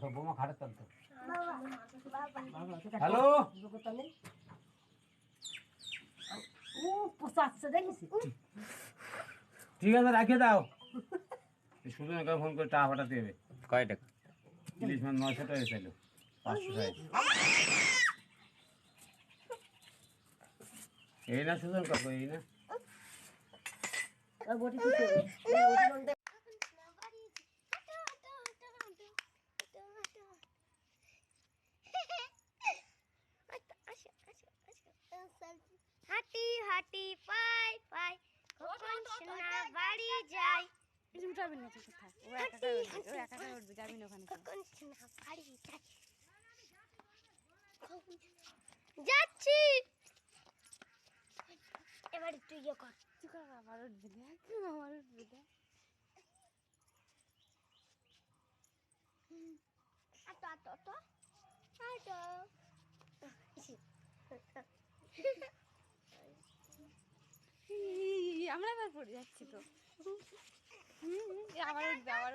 তো বোমা তো হ্যালো? ও পোষাচ্ছে দেখিস ঠিক আছে রাখিয়ে দাও। সুজনকে ফোন করে টাকা পাঠাতে হবে কয় টাকা? ইলিশ মাছ নয়শো টাকা চাইলো পাঁচশো টাকা এই না সুজন কাকু এই না। বটি হাঁটি হাঁটি, পাই পাই, কখন সোনা বাড়ি যায় কিছু উঠাবি না তুই কোথায় ও একা উঠবে যাবি না ওখানে কখন সোনা বাড়ি সোনা- যাচ্ছি। এবার তুই ইয়ে কর। তুই কাকা আবার উঠবি দেখ আমার উঠবি দেখ আটো আটো আটো আমরা এবার পড়ে যাচ্ছি তো। আবার উঠবে আবার